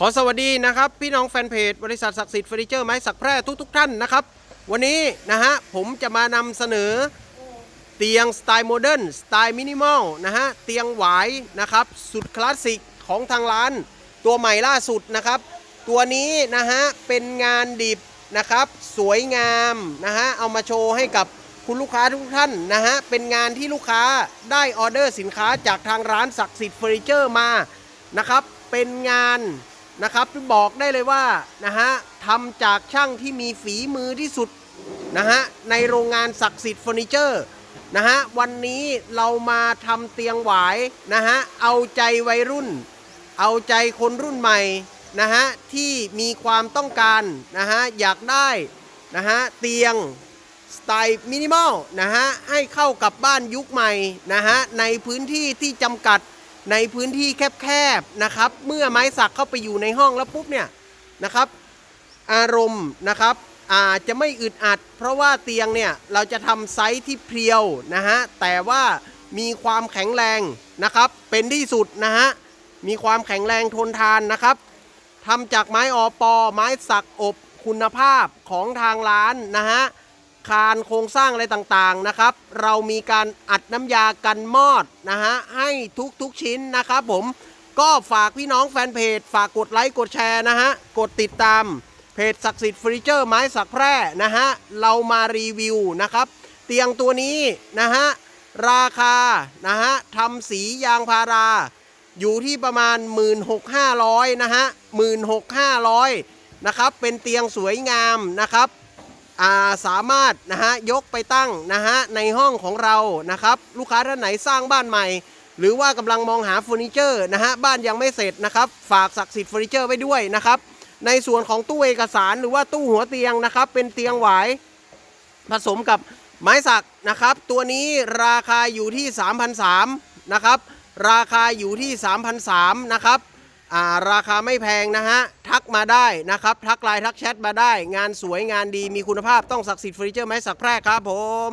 ขอสวัสดีนะครับ พี่น้องแฟนเพจบริษัทศักดิ์สิทธิ์เฟอร์นิเจอร์ไม้สักแพร่ทุกๆท่านนะครับ วันนี้นะฮะผมจะมานำเสนอเตียงสไตล์โมเดิร์นสไตล์มินิมอลนะฮะเตียงหวายนะครับสุดคลาสสิกของทางร้าน ตัวใหม่ล่าสุดนะครับ ตัวนี้นะฮะเป็นงานดิบนะครับ สวยงามนะฮะเอามาโชว์ให้กับคุณลูกค้าทุกท่านนะฮะเป็นงานที่ลูกค้าได้ออเดอร์สินค้าจากทางร้านศักดิ์สิทธิ์เฟอร์นิเจอร์มานะครับเป็นงาน นะครับบอกได้เลยว่านะฮะทำจากช่างที่มีฝีมือที่สุดนะฮะในโรงงานศักดิ์สิทธิ์เฟอร์นิเจอร์นะฮะวันนี้เรามาทำเตียงหวายนะฮะเอาใจวัยรุ่น เอาใจคนรุ่นใหม่นะฮะที่มีความต้องการนะฮะอยากได้นะฮะเตียงสไตล์มินิมอลนะฮะให้เข้ากับบ้านยุคใหม่นะฮะในพื้นที่ที่จำกัด ในพื้นที่แคบๆนะครับ เมื่อไม้สักเข้าไปอยู่ในห้องแล้วปุ๊บเนี่ยนะครับ อารมณ์นะครับอาจจะไม่อึดอัด เพราะว่าเตียงเนี่ยเราจะทำไซส์ที่เพรียวนะฮะแต่ว่ามีความแข็งแรงนะครับ เป็นที่สุดนะฮะมีความแข็งแรงทนทานนะครับทำจากไม้อปอ ไม้สักอบคุณภาพของทางร้านนะฮะ คานโครงสร้างอะไรต่างๆนะครับ เรามีการอัดน้ำยากันมอดนะฮะให้ทุกๆชิ้นนะครับผมก็ฝากพี่น้องแฟนเพจ ฝากกดไลค์กดแชร์นะฮะ กดติดตามเพจศักดิ์สิทธิ์เฟอร์นิเจอร์ไม้สักแพร่นะฮะ เรามารีวิวนะครับ เตียงตัวนี้นะฮะ ราคานะฮะทำสียางพารา อยู่ที่ประมาณ 16,500 นะฮะ 16,500 นะครับ เป็นเตียงสวยงามนะครับ สามารถนะฮะยกไปตั้งนะฮะในห้องของเรานะครับลูกค้าท่านไหนสร้างบ้านใหม่ หรือว่ากำลังมองหาเฟอร์นิเจอร์นะฮะบ้านยังไม่เสร็จนะครับฝากศักดิ์สิทธิ์เฟอร์นิเจอร์ไว้ด้วยนะครับในส่วนของตู้เอกสารหรือว่าตู้หัวเตียงนะครับเป็นเตียงหวายผสมกับไม้สักนะครับ ตัวนี้ราคาอยู่ที่3,300นะครับราคาอยู่ที่3,300นะครับ ราคาไม่แพงนะฮะ ทักมาได้นะครับ ทักไลน์ทักแชทมาได้ งานสวยงานดีมีคุณภาพต้องสักสิทธิ์เฟอร์นิเจอร์ไม้สักแพร่ครับผม